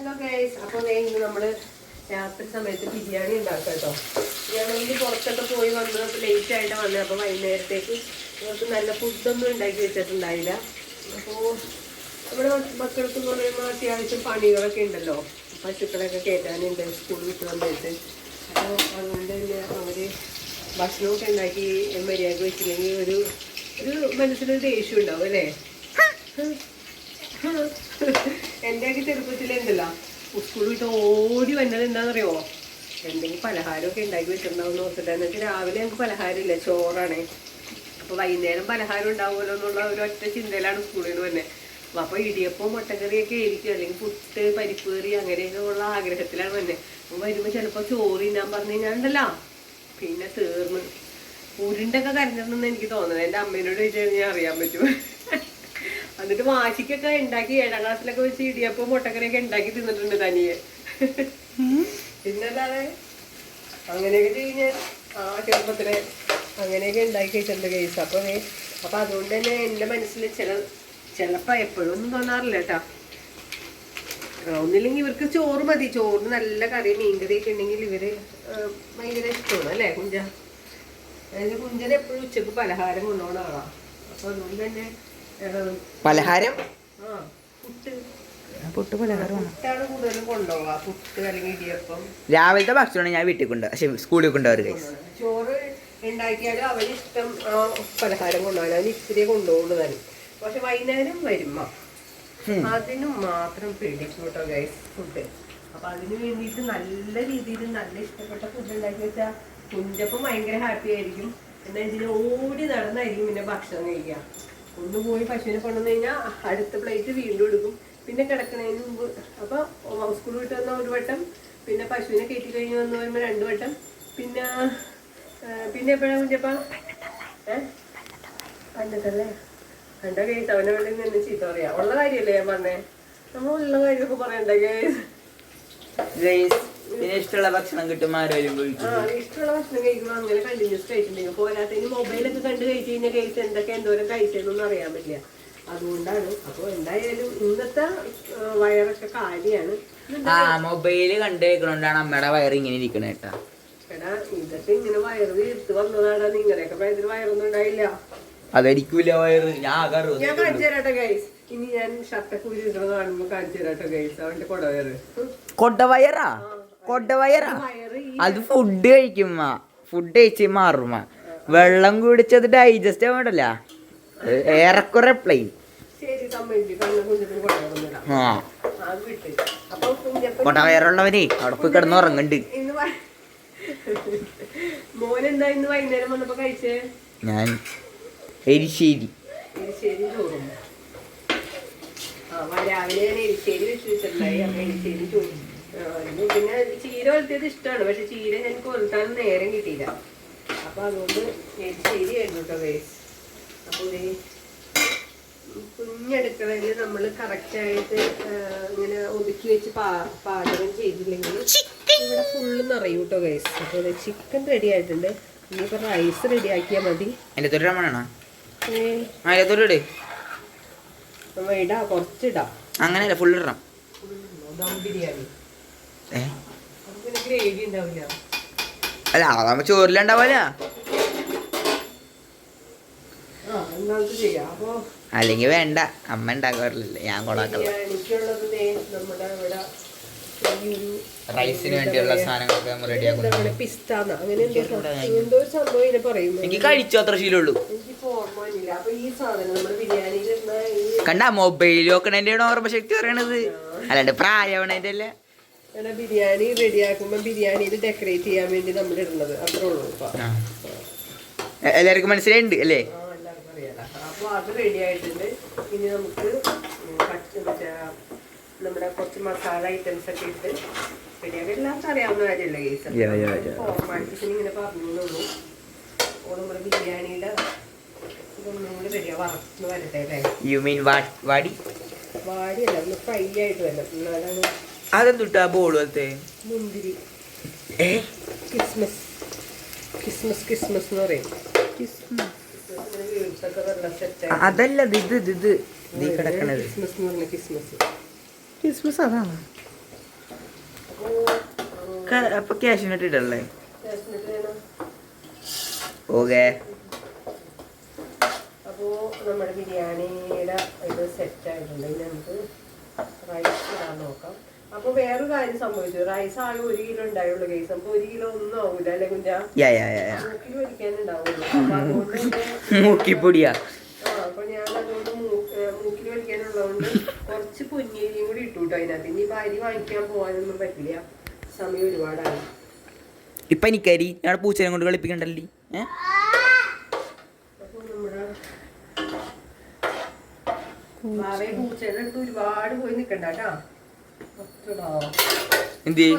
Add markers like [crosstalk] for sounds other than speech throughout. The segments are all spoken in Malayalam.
ഹലോ ഗൈസ് അപ്പോൾ ഇന്ന് നമ്മൾ രാത്രി സമയത്ത് ബിരിയാണി ഉണ്ടാക്കാം കേട്ടോ. ഞാനെങ്കിൽ പുറത്തൊക്കെ പോയി വന്ന് ലേറ്റ് ആയിട്ട് വന്നത് അപ്പോൾ വൈകുന്നേരത്തേക്ക് നമുക്ക് നല്ല ഫുഡൊന്നും ഉണ്ടാക്കി വെച്ചിട്ടുണ്ടായില്ല. അപ്പോൾ നമ്മുടെ മക്കൾക്ക് എന്ന് പറയുമ്പോൾ അത്യാവശ്യം പണികളൊക്കെ ഉണ്ടല്ലോ. പശുക്കളൊക്കെ കയറ്റാനുണ്ട് സ്കൂളിൽ വിട്ട് വന്നിട്ട്. അപ്പോൾ അതുകൊണ്ട് തന്നെ അവർ ഭക്ഷണമൊക്കെ ഉണ്ടാക്കി മര്യാദ വെച്ചില്ലെങ്കിൽ ഒരു ഒരു മനസ്സിലൊരു ദേഷ്യം ഉണ്ടാവും അല്ലേ? എന്റെയൊക്കെ ചെറുപ്പത്തിലുണ്ടല്ലോ സ്കൂൾ വിട്ട് ഓടി വന്നത് എന്താണെന്നറിയോ എന്തെങ്കിലും പലഹാരമൊക്കെ ഉണ്ടാക്കി വെച്ചിട്ടുണ്ടാവും നോക്കിട്ട് എന്നിട്ട് രാവിലെ ഞങ്ങൾക്ക് പലഹാരമില്ല ചോറാണ്. അപ്പൊ വൈകുന്നേരം പലഹാരം ഉണ്ടാവുമല്ലോ എന്നുള്ള ഒരു ഒറ്റ ചിന്തയിലാണ് സ്കൂളിൽ നിന്ന് തന്നെ അപ്പൊ ഇടിയപ്പം മുട്ടക്കറിയൊക്കെ ആയിരിക്കും. അല്ലെങ്കിൽ പുട്ട് പരിപ്പ് കറി അങ്ങനെയൊക്കെ ഉള്ള ആഗ്രഹത്തിലാണ് തന്നെ അപ്പൊ വരുമ്പോൾ ചിലപ്പോ ചോറ് ഞാൻ പറഞ്ഞു കഴിഞ്ഞാണ്ടല്ലോ പിന്നെ തീർന്ന്. ഉരുണ്ടൊക്കെ കരഞ്ഞിട്ടുണ്ടെന്ന് എനിക്ക് തോന്നുന്നത് എന്റെ അമ്മേനോട് ചോദിച്ചു ഞാൻ അറിയാൻ പറ്റും. എന്നിട്ട് വാശിക്കൊക്കെ ഉണ്ടാക്കി ഏഴാം ക്ലാസ്സിലൊക്കെ വെച്ച് ഇടിയപ്പം മുട്ടക്കറിയൊക്കെ ഉണ്ടാക്കി തിന്നിട്ടുണ്ട് തനിയെ. പിന്നല്ലാതെ അങ്ങനെയൊക്കെ കഴിഞ്ഞാൽ ആ ചെറുപ്പത്തിലെ അങ്ങനെയൊക്കെ ഉണ്ടാക്കി വെച്ചിട്ടുണ്ട് കേസ് അപ്പൊ ദേ- അപ്പൊ അതുകൊണ്ട് തന്നെ എന്റെ മനസ്സിൽ ചില ചിലപ്പോ എപ്പോഴും ഒന്നും തോന്നാറില്ല കേട്ടാ. ഒന്നില്ലെങ്കിൽ ഇവർക്ക് ചോറ് മതി. ചോറിന് നല്ല കറി മീൻകറിയൊക്കെ ഉണ്ടെങ്കിൽ ഇവർ ഭയങ്കര ഇഷ്ടമാണ് അല്ലേ കുഞ്ച? അതായത് കുഞ്ചന് എപ്പോഴും ഉച്ചയ്ക്ക് പലഹാരം കൊണ്ടുപോകണ ആളാ. അപ്പൊ അതുകൊണ്ട് തന്നെ പലഹാരം? പുട്ട്. പലഹാരം പലഹാരമാണ് രാവിലത്തെ ഭക്ഷണം ഞാൻ വീട്ടിൽ കൊണ്ട് പക്ഷെ സ്കൂളിൽ കൊണ്ടുപോകാറ് കൈസ് ചോറ് ഉണ്ടാക്കിയാലും അവന് ഇഷ്ടം ആ പലഹാരം കൊണ്ടുപോകാൻ. അവന് ഇത്തിരി കൊണ്ടുപോകുന്നു തരും പക്ഷെ വൈകുന്നേരം വരുമ്പോ അതിനും മാത്രം പിടിക്കും കേട്ടോ ഗൈസ് ഫുഡ് അപ്പൊ അതിനു വേണ്ടിയിട്ട് നല്ല രീതിയിൽ നല്ല ഇഷ്ടപ്പെട്ട ഫുഡ് ഉണ്ടാക്കി വെച്ചാൽ കുഞ്ചപ്പം ഭയങ്കര ഹാപ്പി ആയിരിക്കും. എന്നാൽ ഇതിന് ഓടി നടന്നായിരിക്കും പിന്നെ ഭക്ഷണം കഴിക്കുക. ഒന്ന് പോയി പശുവിനെ കൊണ്ടുവന്നു കഴിഞ്ഞാൽ അടുത്ത പ്ലേറ്റ് വീണ്ടും എടുക്കും. പിന്നെ കിടക്കണതിന് മുമ്പ്. അപ്പോൾ സ്കൂൾ വിട്ട് വന്ന ഒരു വട്ടം പിന്നെ പശുവിനെ കയറ്റി കഴിഞ്ഞ് വന്ന് വരുമ്പോൾ രണ്ട് വട്ടം. പിന്നെ പിന്നെ എപ്പോഴാ കുഞ്ഞപ്പ? ഏഹ് പണ്ടത്തല്ലേ? പണ്ട കേസ് അവനെ വേണ്ടി നിന്ന് ചീത്ത പറയാ. ഉള്ള കാര്യല്ലേ ഞാൻ പറഞ്ഞേ. നമ്മൾ ഉള്ള കാര്യമൊക്കെ പറയണ്ട കേസ് പിന്നെ ഇഷ്ടമുള്ള ഭക്ഷണം കിട്ടും ആരോ ആ ഇഷ്ടമുള്ള ഭക്ഷണം കഴിക്കുമ്പോൾ അങ്ങനെ കണ്ടിന്യൂസ് കഴിച്ചിട്ടുണ്ടെങ്കിൽ പോരാത്തതിന് മൊബൈലൊക്കെ കണ്ടു കഴിച്ചു കഴിഞ്ഞാൽ കേസ് എന്തൊക്കെ എന്തോരം കഴിച്ചതെന്നൊന്നും അറിയാൻ പറ്റില്ല. അതുകൊണ്ടാണ്. അപ്പോൾ എന്തായാലും ഇന്നത്തെ വയറൊക്കെ കാര്യമാണ് ആ മൊബൈൽ കണ്ടു വെക്കണോണ്ടാണ് അമ്മയുടെ വയറ് ഇങ്ങനെ ഇരിക്കണ കേട്ടാ. എടാ ഇതൊക്കെ ഇങ്ങനെ വയറ് വീർത്ത് വന്നതാണ് നിങ്ങളുടെയൊക്കെ പ്രായത്തിൽ വയറൊന്നും ഉണ്ടായില്ല. അതായിരിക്കൂല വയറ്. ഞാൻ ഞാൻ കാണിച്ചു തരാട്ടെ ഗൈസ് ഇനി ഞാൻ ഷർട്ടൊക്കെ ഉരുന്നത് കാണുമ്പോ കാണിച്ചു തരാട്ടെ ഗൈസ് അവന്റെ കൊടവയറ്. കൊടവയറാ? കൊടവയറാ. അത് ഫുഡ് കഴിക്കുമ്മ ഫുഡ് കഴിച്ച് മാറുമ്മ വെള്ളം കുടിച്ചത് ഡൈജസ്റ്റ് ആവണ്ടല്ല ഏറെക്കുറെ പ്ലെയിൻ ആ. കൊടവയറുള്ളവനെ അവിടെ പോയി കിടന്ന് ഉറങ്ങണ്ട്. ഞാൻ എരിശ്ശേരി. രാവിലെ ഞാൻ എരിശ്ശേരി വെച്ച് വെച്ചിട്ടുണ്ടായി. അപ്പൊ എരിശ്ശേരി ചോറും. ഇത് പിന്നെ ചീര വലത്തിയത് ഇഷ്ടമാണ്. പക്ഷെ ചീര ഞാൻ കൊലുത്താൻ നേരം കിട്ടിയില്ല. അപ്പൊ അതുകൊണ്ട് എരിശ്ശേരി ആയിരുന്നു കേട്ടോ വേ അപ്പൊ ദേ കുഞ്ഞടുക്കളയിൽ നമ്മൾ കറക്റ്റായിട്ട് ഇങ്ങനെ ഒതുക്കി വെച്ച് പാ പാചകം ചെയ്തില്ലെങ്കിൽ ഇവിടെ ഫുള്ള് നിറയും കേട്ടോ ഗൈസ് അപ്പോൾ ചിക്കൻ റെഡി ആയിട്ടുണ്ട്. ഇനിയിപ്പോൾ റൈസ് റെഡി ആക്കിയാൽ മതി. ഇടാ. കുറച്ചിടാം. അങ്ങനെയല്ല ഫുള്ളിടാം ദം ബിരിയാണി. അല്ല അതാകുമ്പോ ചോറിലുണ്ടാവല്ല അല്ലെങ്കിൽ വേണ്ട. അമ്മ ഉണ്ടാക്കാറില്ല ഞാൻ കൊളാക്കല. റൈസിന് വേണ്ടിയുള്ള സാധനങ്ങളൊക്കെ നമ്മൾ റെഡിയാക്കുന്നു എനിക്ക് കഴിച്ചു അത്ര ശീലമുള്ളൂ. ഓർമ്മ കണ്ട മൊബൈൽ നോക്കണേന്റെ ഓർമ്മശക്തി പറയണത്. അല്ലാണ്ട് പ്രായവണേന്റെ അല്ലേ ഇവിടെ ബിരിയാണി റെഡിയാക്കുമ്പോൾ ബിരിയാണിയിൽ ഡെക്കറേറ്റ് ചെയ്യാൻ വേണ്ടി നമ്മൾ ഇടുന്നത് അത്രേ ഉള്ളൂ എല്ലാവർക്കും മനസ്സിലായിട്ടുണ്ട് അല്ലേ? ആ, എല്ലാവർക്കും അറിയാലോ. അപ്പൊ അത് റെഡി ആയിട്ടുണ്ട്. ഇനി നമുക്ക് നമ്മുടെ കുറച്ച് മസാല ഐറ്റംസ് ഒക്കെ ഇട്ട് റെഡിയാക്കി എല്ലാവർക്കും അറിയാവുന്ന കാര്യമല്ലേ കേസ് ഇങ്ങനെ പറഞ്ഞുള്ളൂ അപ്പോൾ നമ്മുടെ ബിരിയാണിയുടെ യു മീൻ വാടി? വാടിയല്ല ഒന്ന് ഫ്രൈ ആയിട്ട് വരണം. എന്നാലാണ് അതെന്തുട്ടാ ബോൾ പോലത്തെ? മുന്തിരി. ക്രിസ്മസ് ക്രിസ്മസ് ക്രിസ്മസ് എന്ന് പറയും. അതല്ല ഇത് ഇത് ഇത്. നീ കിടക്കണത്. ക്രിസ്മസ് എന്ന് പറഞ്ഞ ക്രിസ്മസ് ക്രിസ്മസ് അതാണ് അപ്പൊ ക്യാഷിനിട്ട് ഇടല്ലേ ഓകെ വേണം. ഓക്കെ. അപ്പോൾ നമ്മുടെ ബിരിയാണിയുടെ ഇത് സെറ്റ് ആയിട്ടുണ്ട്. ഇനി നമുക്ക് റൈസ് ഇടാൻ നോക്കാം. അപ്പോൾ വേറൊരു കാര്യം സംഭവിച്ചു. റൈസ് ആകെ ഒരു കിലോ ഉണ്ടായുള്ളൂ കേസ് അപ്പോൾ ഒരു കിലോ ഒന്നും ആവൂല അല്ലെ കുഞ്ഞാ? മൂക്കിൽ വലിക്കാനുണ്ടാവുള്ളൂ. അപ്പോൾ അതുകൊണ്ട് [laughs] അപ്പൊ ഞാൻ അതുകൊണ്ട് മൂക്കിൽ വലിക്കാനുള്ളതുകൊണ്ട് കുറച്ച് പൊന്നിയരിയും കൂടി ഇട്ടു കേട്ടോ അതിനകത്ത്. ഇനി ഇപ്പൊ അരി വാങ്ങിക്കാൻ പോകാനൊന്നും പറ്റില്ല. സമയം ഒരുപാടായി. ഇപ്പൊ എനിക്കരി ഞാൻ പൂച്ചനെ കൊണ്ട് കളിപ്പിക്കണ്ടല്ലേ ഏഹ് അപ്പൊ പൂച്ചയുടെ അടുത്ത് ഒരുപാട് പോയി നിക്കണ്ട കേട്ടാ എന്ത് ഇല്ല.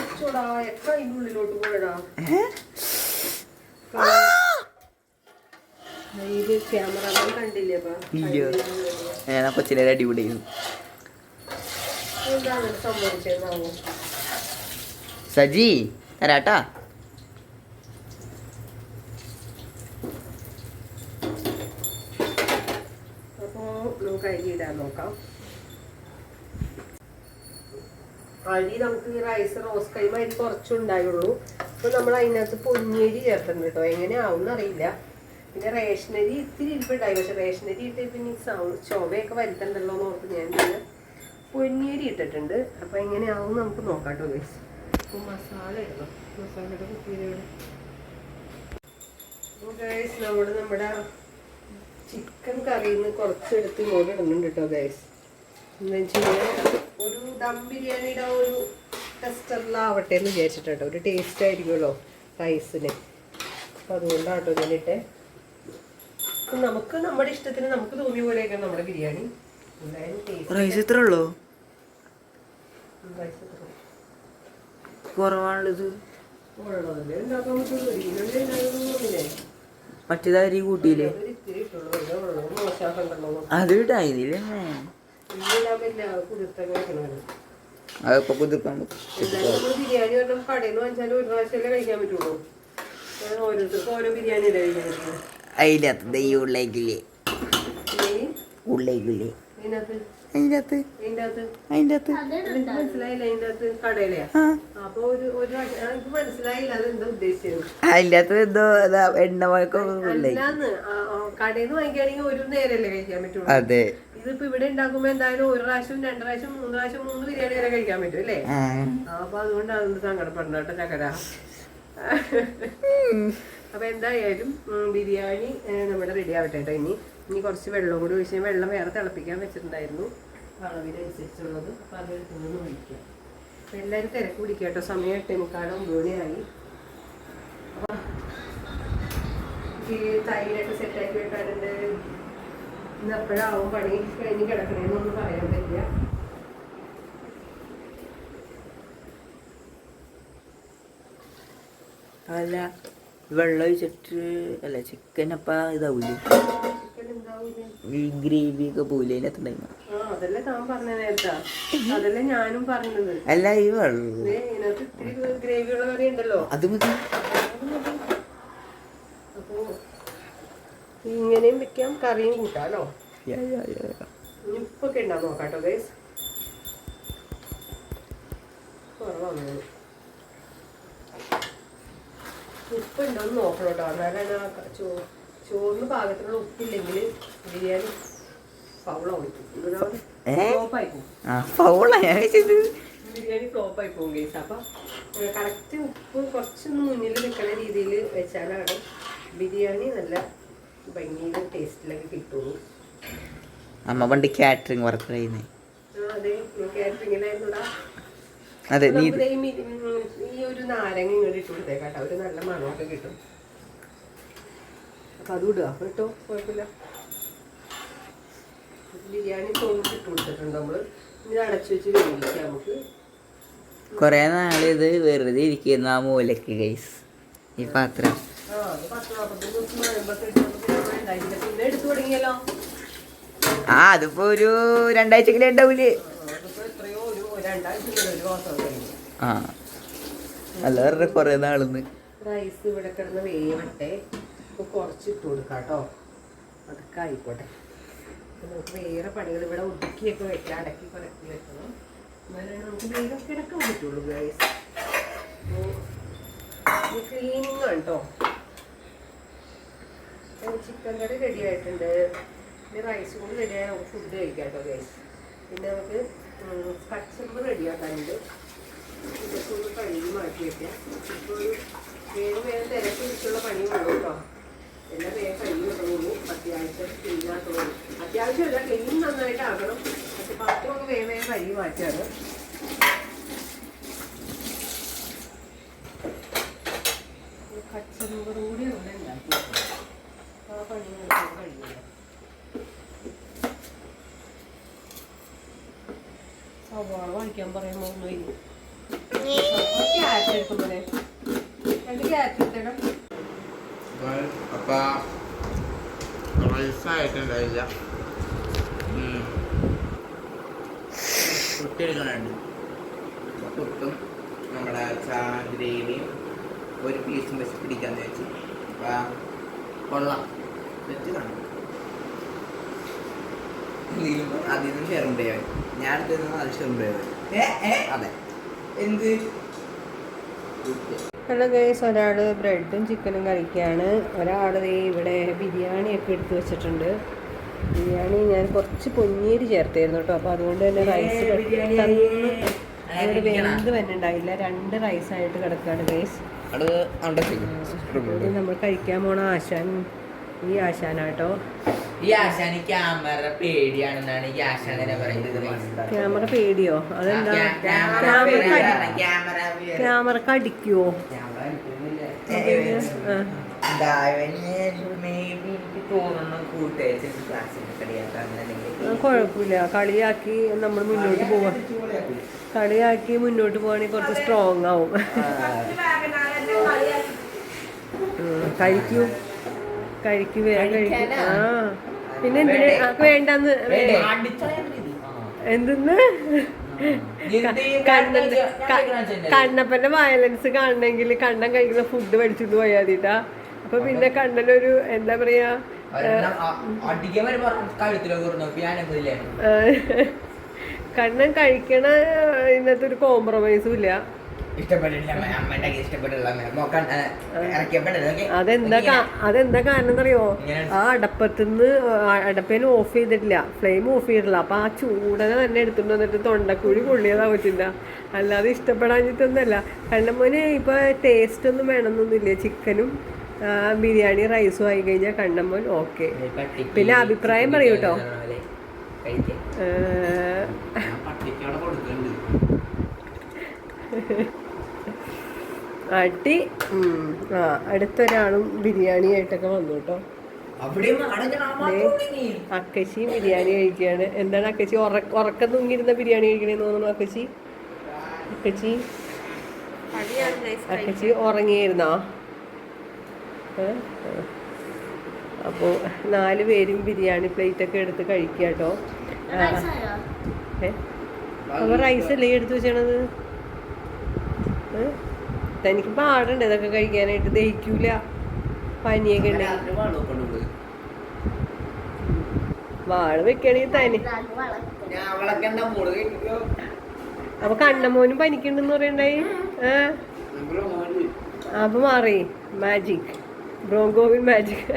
ഞാൻ ആ കൊച്ചിലെ അടിപൊളിയായിരുന്നു സജി തരാട്ടാ അപ്പോ നമുക്ക് അരി ഇടാൻ നോക്കാം അരി നമുക്ക് ഈ റൈസ് റോസ് കൈമ അരി കുറച്ചുണ്ടായുള്ളൂ. അപ്പൊ നമ്മൾ അതിനകത്ത് പൊന്നിയരി ചേർത്തിട്ടുണ്ട് കേട്ടോ എങ്ങനെയാവും അറിയില്ല. പിന്നെ റേഷനരി ഇത്തിരി ഇരിപ്പുണ്ടായി. പക്ഷെ റേഷനരി ഇട്ട് പിന്നെ ചുവയൊക്കെ വരുത്തണ്ടല്ലോ എന്ന് ഓർത്ത് ഞാൻ പിന്നെ പൊന്നിയരി ഇട്ടിട്ടുണ്ട്. അപ്പൊ എങ്ങനെയാവും നമുക്ക് നോക്കാം കേട്ടോ ഗൈസ് അപ്പൊ മസാല ഇടണം. മസാലയുടെ കുപ്പിയിലിടണം ഗൈസ് നമ്മുടെ നമ്മുടെ ചിക്കൻ കറിയിൽ നിന്ന് കുറച്ചെടുത്ത് ഇങ്ങോട്ട് കേട്ടോ ഗൈസ് എന്ന് ഒരു ദം ബിരിയാണിയുടെ ഒരു ടെസ്റ്ററിലാവട്ടെ എന്ന് വിചാരിച്ചിട്ടുണ്ട്. ഒരു ടേസ്റ്റ് ആയിരിക്കുമല്ലോ റൈസിന് അപ്പം അതുകൊണ്ടാട്ടോ ഞാനിട്ടെ. നമുക്ക് നമ്മുടെ ഇഷ്ടത്തിന് നമുക്ക് തോന്നിയ പോലെയൊക്കെ നമ്മുടെ ബിരിയാണി. റൈസ് എത്ര ഉള്ളോ? കുറവാണുള്ളത്. മറ്റേതാ അരി കൂട്ടിയില്ലേ? അത് ഇടായിരുന്നില്ലേ അതിപ്പോ കുതിർക്കാൻ ബിരിയാണി ഒരെണ്ണം കടയിൽ നിന്ന് വാങ്ങിച്ചാൽ ഒരു പ്രാവശ്യമല്ലേ കഴിക്കാൻ പറ്റുള്ളൂ. ഓരോരുത്തർക്കും ഓരോ ബിരിയാണി അല്ലേ കഴിക്കാൻ പറ്റുള്ളൂ അതിനകത്ത് ദൈവം ഉള്ളേക്കില്ലേ ഉള്ളേക്കില്ലേ ഇതിനകത്ത് അതിന്റെ അകത്ത് ഇതിന്റെ അകത്ത് അതിന്റെ അകത്ത് എനിക്ക് മനസ്സിലായില്ല ഇതിന്റെ അകത്ത് കടയിലെയാ ഒരു ഒരു പ്രാവശ്യം- എനിക്ക് മനസ്സിലായില്ല അത് ഉദ്ദേശിച്ചത്. അതിന്റെ അകത്ത് എന്തോ ഇതാ എണ്ണ മഴക്കം ഉള്ളേ അല്ലാന്ന് ആ, ആ, കടയിൽ നിന്ന് വാങ്ങിക്കുകയാണെങ്കിൽ ഒരു നേരമല്ലേ കഴിക്കാൻ പറ്റുള്ളൂ. അതെ. ഇതിപ്പോ ഇവിടെ ഉണ്ടാക്കുമ്പോ എന്തായാലും ഒരു പ്രാവശ്യം രണ്ട് പ്രാവശ്യം മൂന്ന് പ്രാവശ്യം മൂന്ന് ബിരിയാണി വരെ കഴിക്കാൻ പറ്റും അല്ലേ? അപ്പൊ അതുകൊണ്ട് അതൊന്ന് സങ്കടപ്പെടണ്ട കേട്ടോ ചക്കര. അപ്പൊ എന്തായാലും ബിരിയാണി നമ്മൾ നമ്മുടെ റെഡി ആവട്ടെ കേട്ടോ ഇനി. ഇനി കുറച്ച് വെള്ളം കൂടി ഒഴിച്ച് വെള്ളം വേറെ തിളപ്പിക്കാൻ വെച്ചിട്ടുണ്ടായിരുന്നു. അളവിനനുസരിച്ചുള്ളത് അപ്പൊ അത് എടുത്തുനിന്ന് ഒഴിക്കാം. അപ്പൊ എല്ലാവരും തിരക്ക് പിടിക്കുക കേട്ടോ. സമയം എട്ടേ മുക്കാലം ഒമ്പത് മണിയായി. തൈരൊക്കെ സെറ്റാക്കി വെക്കാറുണ്ട്. ഇന്ന് എപ്പോഴാവും പണി കഴിഞ്ഞ് കിടക്കണേന്നൊന്നും പറയാൻ പറ്റില്ല. അല്ല വെള്ളം ഒഴിച്ചിട്ട് അല്ല ചിക്കൻ അപ്പ ഇതാവൂലേ? ഈ ഗ്രേവി ഒക്കെ പോയില്ലേ അതിനകത്ത് അതല്ലേ താൻ പറഞ്ഞ നേരത്താ. അതല്ലേ ഞാനും പറഞ്ഞത്. അല്ല ഈ വെള്ളം. ഗ്രേവിയുള്ള കറി ഉണ്ടല്ലോ. അത് മതി അപ്പോ ഇങ്ങനെയും വെക്കാം കറിയും കൂട്ടാലോ. ഇനി ഉപ്പൊക്കെ ഉണ്ടാവും നോക്കാട്ടോ ഗൈസ് കുറവാണ്. ഉപ്പ് ഉണ്ടോന്ന് നോക്കണം കേട്ടോ എന്നാലാണ് ചോ ചോറിന് പാകത്തിനുള്ള ഉപ്പില്ലെങ്കിൽ ബിരിയാണി ബിരിയാണി? ഫ്ലോപ്പായി പോകും കേസ് അപ്പൊ കറക്റ്റ് ഉപ്പ് കുറച്ചൊന്ന് മുന്നിൽ നിൽക്കുന്ന രീതിയിൽ വെച്ചാലാണ് ബിരിയാണി നല്ല ഭംഗിയിൽ ടേസ്റ്റിലൊക്കെ കിട്ടുള്ളൂ. അമ്മ പണ്ട് കാറ്ററിംഗ് വർക്ക് ചെയ്യുന്നേ. അതെ. നീ ഈ ഒരു നാരങ്ങ ഇങ്ങോട്ട് ഇട്ട് കൊടുത്തേക്കാട്ടോ ഒരു നല്ല മണമൊക്കെ കിട്ടും. അപ്പൊ അത് ഇടുക. കേട്ടോ കുഴപ്പമില്ല. ബിരിയാണി തോന്നിട്ട് ഇട്ട് കൊടുത്തിട്ടുണ്ട് നമ്മൾ. ഇനി ഇത് അടച്ചു വെച്ച് വേവിക്കാം നമുക്ക്. കൊറേ നാൾ ഇത് വെറുതെ ഇരിക്കുന്ന ആ മൂലക്ക് ഗൈസ് ഈ പാത്രം. ആ, പത്ത് ആ അതിപ്പോ ഒരു രണ്ടാഴ്ചക്കിലേ ഉണ്ടാവൂലേ. ആ, അല്ല പറഞ്ഞ കൊറേ നാളിന്ന്. റൈസ് ഇവിടെ കിടന്ന് വേവട്ടെ. ഇപ്പൊ കുറച്ച് ഇട്ട് കൊടുക്കാട്ടോ. അതൊക്കെ ആയിക്കോട്ടെ. നമുക്ക് വേറെ പണികൾ ഇവിടെ ഒതുക്കിയൊക്കെ വെക്കാം അടക്കി കുറക്കി വെക്കണം. എന്നാലേ നമുക്ക് വേഗം കിടക്കാൻ പറ്റുള്ളൂ ഗൈസ് ക്ലീനിങ് ആണ് കേട്ടോ ചിക്കൻ കറി റെഡി ആയിട്ടുണ്ട്. പിന്നെ റൈസ് കൂടി റെഡി ആയാൽ നമുക്ക് ഫുഡ് കഴിക്കാം കേട്ടോ ഗൈസ് പിന്നെ നമുക്ക് കച്ചമ്പ് റെഡിയാക്കാനുണ്ട് ഇതൊക്കെ ഒന്ന് കഴുകി മാറ്റി വെക്കാം. ഇപ്പോൾ ഒരു വേഗം വേഗം തിരക്ക് പിടിച്ചുള്ള പണിയുള്ളൂ കേട്ടോ. എല്ലാം വേഗം കഴുകി തുടങ്ങുള്ളൂ അത്യാവശ്യം ക്ലീനാക്കുള്ളൂ അത്യാവശ്യമല്ല ക്ലീൻ നന്നായിട്ടാകണം പക്ഷെ പാത്രമൊക്കെ വേഗം വേഗം കഴുകി മാറ്റാണ് കച്ചമ്പറും കൂടി അവിടെ ഉണ്ടാക്കി ആ പണി നമുക്ക് കഴിയില്ല സവാള വാങ്ങിക്കാൻ പുട്ടെടുക്കണുണ്ട് പുട്ടും നമ്മുടെ ഗ്രേവിയും ഒരു പീസും വെച്ച് പിടിക്കാന്ന് വെച്ച് കൊള്ളാം. വെച്ച് കാണും. അതിൽ നിന്ന് ഞാൻ അത് എന്ത്? ഹലോ ഗൈസ് ഒരാൾ ബ്രെഡും ചിക്കനും കഴിക്കുകയാണ് ഒരാൾ ദേ ഇവിടെ ബിരിയാണിയൊക്കെ എടുത്തു വെച്ചിട്ടുണ്ട്. ബിരിയാണി ഞാൻ കുറച്ച് പൊന്നീര് ചേർത്തായിരുന്നു കേട്ടോ. അപ്പോൾ അതുകൊണ്ട് തന്നെ റൈസ് പെട്ടെന്ന് വെന്ത് വന്നിട്ടുണ്ടായില്ല രണ്ട് റൈസായിട്ട് കിടക്കുകയാണ് ഗൈസ് നമ്മൾ കഴിക്കാൻ പോണ ആശാൻ. ഈ ആശാനാട്ടോ ഈ ആശാന് ക്യാമറ പേടിയാണെന്നാണ് ഈ ആശാനെ പറയുന്നത്. ക്യാമറ പേടിയോ? അതെന്താ? ക്യാമറ ക്യാമറ ക്യാമറക്ക് അടിക്കുവോ? കുഴപ്പമില്ല. കളിയാക്കി നമ്മൾ മുന്നോട്ട് പോവാ. കളിയാക്കി മുന്നോട്ട് പോവാണെങ്കിൽ കുറച്ച് സ്ട്രോങ് ആവും. കഴിക്കൂ. കഴിക്കൂ വേഗം കഴിക്കൂ. ആ. പിന്നെ എന്തിനാ? വേണ്ടെന്ന്? എന്തെന്ന്? കണ്ണപ്പന്റെ വയലൻസ് കാണണമെങ്കിൽ കണ്ണൻ കഴിക്കുന്ന ഫുഡ് മേടിച്ചിട്ട് പോയാൽ മതിട്ടാ. അപ്പൊ പിന്നെ കണ്ണനൊരു എന്താ പറയാ കണ്ണൻ കഴിക്കണ ഇന്നത്തെ ഒരു കോംപ്രമൈസും ഇല്ല. അതെന്താ കാരണം അറിയോ ആ അടപ്പത്തുനിന്ന് അടപ്പേന് ഓഫ് ചെയ്തിട്ടില്ല ഫ്ലെയിം ഓഫ് ചെയ്തിട്ടില്ല അപ്പൊ ആ ചൂടനെ തന്നെ എടുത്തിട്ട് വന്നിട്ട് തൊണ്ടക്കുഴി പൊള്ളിയതാ അല്ലാതെ ഇഷ്ടപ്പെടാഞ്ഞിട്ടൊന്നുമല്ല മോന് ഇപ്പൊ ടേസ്റ്റ് ഒന്നും വേണമെന്നൊന്നുമില്ല ചിക്കനും ബിരിയാണി റൈസും ആയി കഴിഞ്ഞാൽ കണ്ണമ്മോൻ ഓക്കെ പിന്നെ അഭിപ്രായം പറയൂ അടി. ആ അടുത്തൊരാളും ബിരിയാണി ആയിട്ടൊക്കെ വന്നു കേട്ടോ. അക്കശി അക്കച്ചി ബിരിയാണി കഴിക്കുകയാണ്. എന്താണ് അക്കച്ചി? ഉറ ഉറക്കം തൂങ്ങിയിരുന്ന ബിരിയാണി കഴിക്കണേന്ന് തോന്നുന്നു അക്കച്ചി? അക്കച്ചി? അക്കച്ചി ഉറങ്ങിയിരുന്നോ? അപ്പോൾ നാല് പേരും ബിരിയാണി പ്ലേറ്റ് ഒക്കെ എടുത്ത് കഴിക്കുക കേട്ടോ. അപ്പൊ റൈസ് അല്ലേ എടുത്ത് വെച്ചണത് ഏ? തനിക്ക് പാടുണ്ട് ഇതൊക്കെ കഴിക്കാനായിട്ട് ദഹിക്കൂല. പനിയൊക്കെ ഉണ്ട് വാൾ വെക്കണെങ്കിൽ തനി. അപ്പൊ കണ്ണമോനും പനിക്കുണ്ടെന്ന് പറയണ്ടായി? അപ്പൊ മാറി. മാജിക് ബ്രോങ്കോവിൻ മാജിക്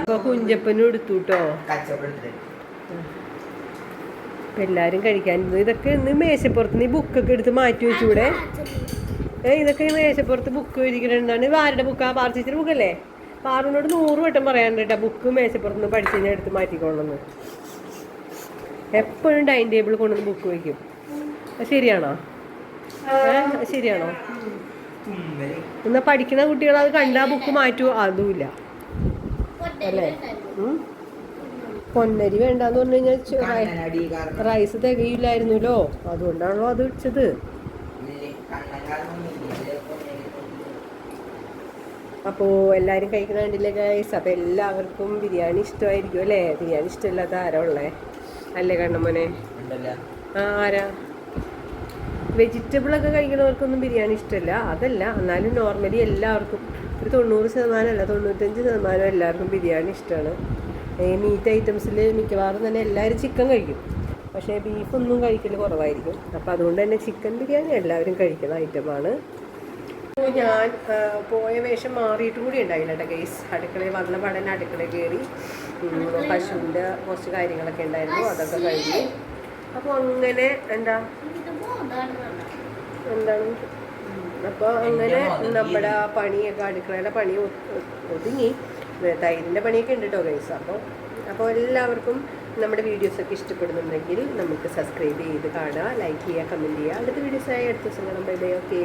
ഇപ്പൊ കുഞ്ചപ്പനും എടുത്തു കേട്ടോ എല്ലാവരും കഴിക്കാനിരുന്നു ഇതൊക്കെ ഇന്ന് മേശപ്പുറത്ത് നീ ബുക്കൊക്കെ എടുത്ത് മാറ്റി വെച്ചൂടെ? ഇതൊക്കെ മേശപ്പുറത്ത് ബുക്ക് ഇരിക്കണെന്താണ് ഇത് ആരുടെ ബുക്കാ പാർച്ചിച്ചിട്ട് ബുക്കല്ലേ പാറുനോട് നൂറ് വട്ടം പറയാനുണ്ട് കേട്ടോ ബുക്ക് മേശപ്പുറത്ത് നിന്ന് പഠിച്ചു കഴിഞ്ഞാൽ എടുത്ത് മാറ്റിക്കോളുന്നു എപ്പോഴും ഡൈനിങ് ടേബിൾ കൊണ്ടുവന്ന് ബുക്ക് വയ്ക്കും ശരിയാണോ? ശരിയാണോ? എന്നാ പഠിക്കുന്ന കുട്ടികൾ അത് കണ്ടാ ബുക്ക് മാറ്റുമോ അതുമില്ല അല്ലേ? പൊന്നരി വേണ്ടാന്ന് പറഞ്ഞു കഴിഞ്ഞാൽ റൈസ് തികയില്ലായിരുന്നല്ലോ. അതുകൊണ്ടാണല്ലോ അത് വെച്ചത്. അപ്പോൾ എല്ലാവരും കഴിക്കുന്ന കണ്ടില്ലേ ഗൈസ് അപ്പോൾ എല്ലാവർക്കും ബിരിയാണി ഇഷ്ടമായിരിക്കും അല്ലേ? ബിരിയാണി ഇഷ്ടമില്ലാത്ത ആരാ ഉള്ളേ? അല്ലേ കണ്ണമ്മനെ? ആ ആരാ? വെജിറ്റബിൾ ഒക്കെ കഴിക്കുന്നവർക്കൊന്നും ബിരിയാണി ഇഷ്ടമല്ല. അതല്ല എന്നാലും നോർമലി എല്ലാവർക്കും ഒരു തൊണ്ണൂറ് ശതമാനം അല്ല തൊണ്ണൂറ്റഞ്ച് ശതമാനം എല്ലാവർക്കും ബിരിയാണി ഇഷ്ടമാണ്. ഈ മീറ്റ് ഐറ്റംസിൽ മിക്കവാറും തന്നെ എല്ലാവരും ചിക്കൻ കഴിക്കും. പക്ഷേ ബീഫൊന്നും കഴിക്കൽ കുറവായിരിക്കും. അപ്പോൾ അതുകൊണ്ട് തന്നെ ചിക്കൻ ബിരിയാണി എല്ലാവരും കഴിക്കുന്ന ഐറ്റമാണ് ഞാൻ പോയ വേഷം മാറിയിട്ടും കൂടി ഉണ്ടായില്ല കേട്ടോ ഗൈസ് അടുക്കളയിൽ വന്ന പടനെ അടുക്കള കയറി പശുവിന്റെ കുറച്ച് കാര്യങ്ങളൊക്കെ ഉണ്ടായിരുന്നു അതൊക്കെ കഴിഞ്ഞ്. അപ്പോൾ അങ്ങനെ എന്താ? എന്താണ്? അപ്പോൾ അങ്ങനെ നമ്മുടെ പണിയൊക്കെ അടുക്കളയിലെ പണി ഒതുങ്ങി. തൈരിന്റെ പണിയൊക്കെ ഉണ്ട് കേട്ടോ ഗൈസ്. അപ്പോൾ അപ്പോൾ എല്ലാവർക്കും നമ്മുടെ വീഡിയോസൊക്കെ ഇഷ്ടപ്പെടുന്നുണ്ടെങ്കിൽ നമുക്ക് സബ്സ്ക്രൈബ് ചെയ്ത് കാണുക ലൈക്ക് ചെയ്യുക കമന്റ് ചെയ്യുക. അടുത്ത വീഡിയോസായി അടുത്ത ദിവസം കാണാം. Bye bye okay